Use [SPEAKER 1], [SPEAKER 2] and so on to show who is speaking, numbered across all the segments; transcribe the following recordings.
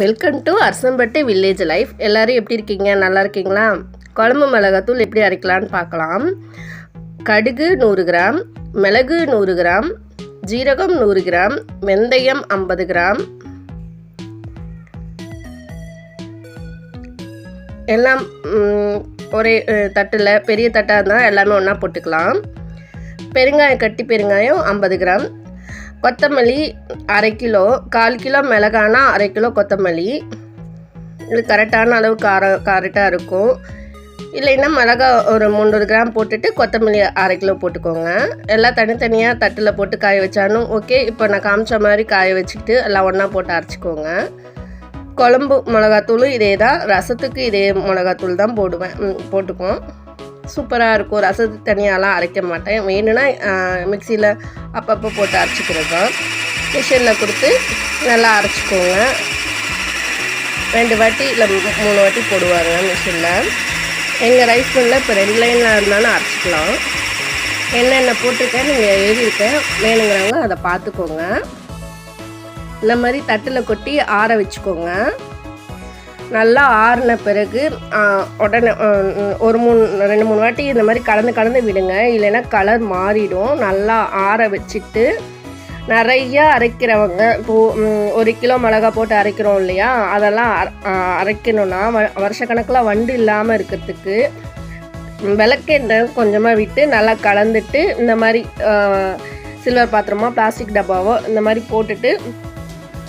[SPEAKER 1] welcome to Arasampatti village life எல்லோரும் எப்படி இருக்கீங்க நல்லா இருக்கீங்களா குழம்பு மிளகாத்தூள் எப்படி அரைக்கலான்னு பார்க்கலாம் கடுகு நூறு கிராம் மிளகு நூறு கிராம் ஜீரகம் நூறு கிராம் வெந்தயம் ஐம்பது கிராம் எல்லாம் ஒரே தட்டில் பெரிய தட்டாக இருந்தால் எல்லாமே ஒன்றா போட்டுக்கலாம் பெருங்காயம் கட்டி பெருங்காயம் ஐம்பது கிராம் கொத்தமல்லி அரை கிலோ கால் கிலோ மிளகானா அரை கிலோ கொத்தமல்லி இது கரெக்டான அளவு காரம் கரெக்டாக இருக்கும் இல்லைன்னா மிளகா ஒரு முந்நூறு கிராம் போட்டுட்டு கொத்தமல்லி அரை கிலோ போட்டுக்கோங்க எல்லாம் தனித்தனியாக தட்டில் போட்டு காய வச்சாலும் ஓகே இப்போ நான் காமிச்ச மாதிரி காய வச்சுக்கிட்டு எல்லாம் ஒன்றா போட்டு அரைச்சிக்கோங்க குழம்பு மிளகாத்தூளும் இதே தான் ரசத்துக்கு இதே மிளகாத்தூள் தான் போடுவேன் போட்டுக்குவோம் சூப்பராக இருக்கும் ரசத்து தனியாலாம் அரைக்க மாட்டேன் வேணும்னா மிக்சியில் அப்பப்போ போட்டு அரைச்சிக்கிறது தான் மிஷினில் கொடுத்து நல்லா அரைச்சிக்கோங்க ரெண்டு வாட்டி இல்லை மூணு வாட்டி போடுவாங்க மிஷினில் எங்கள் ரைஸ் மில்லில் இப்போ ரெண்டு லைனில் இருந்தாலும் அரைச்சிக்கலாம் என்னென்ன போட்டிருக்கேன் நீங்கள் எழுதியிருக்கேன் வேணுங்கிறவங்க அதை பார்த்துக்கோங்க இந்த மாதிரி தட்டில் கொட்டி ஆற வச்சுக்கோங்க நல்லா ஆறின பிறகு உடனே ஒரு மூணு ரெண்டு மூணு வாட்டி இந்த மாதிரி கலந்து கலந்து விடுங்க இல்லைன்னா கலர் மாறிடும் நல்லா ஆற வச்சுட்டு நிறையா அரைக்கிறவங்க இப்போ ஒரு கிலோ மிளகா போட்டு அரைக்கிறோம் இல்லையா அதெல்லாம் அரைக்கணும்னா வ வருஷக்கணக்கில் வண்டு இல்லாமல் இருக்கிறதுக்கு விளக்கெண்ணெய் கொஞ்சமாக விட்டு நல்லா கலந்துட்டு இந்த மாதிரி சில்வர் பாத்திரமா பிளாஸ்டிக் டப்பாவோ இந்த மாதிரி போட்டுட்டு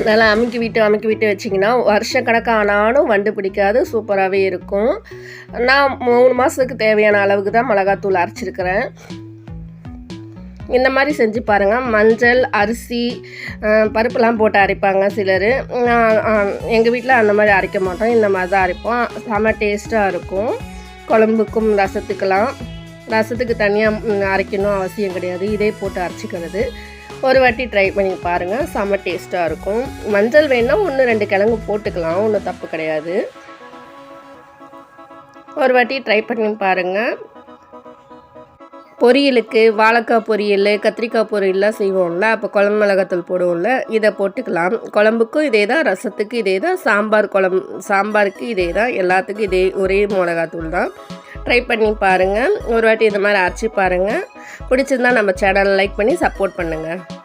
[SPEAKER 1] நல்லா அமுக்கி விட்டு அமுக்கி விட்டு வச்சிங்கன்னா வருஷ கணக்கானாலும் வண்டு பிடிக்காது சூப்பராகவே இருக்கும் நான் மூணு மாதத்துக்கு தேவையான அளவுக்கு தான் மிளகாத்தூள் அரைச்சிருக்கிறேன் இந்த மாதிரி செஞ்சு பாருங்கள் மஞ்சள் அரிசி பருப்புலாம் போட்டு அரைப்பாங்க சிலர் எங்கள் வீட்டில் அந்த மாதிரி அரைக்க மாட்டோம் இந்த மாதிரி தான் அரைப்போம் செம டேஸ்ட்டாக இருக்கும் குழம்புக்கும் ரசத்துக்கெல்லாம் ரசத்துக்கு தனியாக அரைக்கணும் அவசியம் கிடையாது இதே போட்டு அரைச்சிக்கிறது ஒரு வாட்டி ட்ரை பண்ணி பாருங்கள் செம்ம டேஸ்ட்டாக இருக்கும் மஞ்சள் வேணால் ஒன்று ரெண்டு கிழங்கு போட்டுக்கலாம் ஒன்றும் தப்பு கிடையாது ஒரு வாட்டி ட்ரை பண்ணி பாருங்கள் பொரியலுக்கு வாழைக்காய் பொரியல் கத்திரிக்காய் பொரியல்லாம் செய்வோம்ல அப்போ குழம்பு மிளகாத்தூள் போடுவோம்ல இதை போட்டுக்கலாம் குழம்புக்கும் இதே தான் ரசத்துக்கு இதே தான் சாம்பார் குழம்பு சாம்பாருக்கு இதே தான் எல்லாத்துக்கும் இதே ஒரே மிளகாத்தூள் தான் ட்ரை பண்ணி பாருங்கள் ஒரு வாட்டி இந்த மாதிரி அரைச்சி பாருங்கள் பிடிச்சிருந்தா நம்ம சேனலை லைக் பண்ணி சப்போர்ட் பண்ணுங்கள்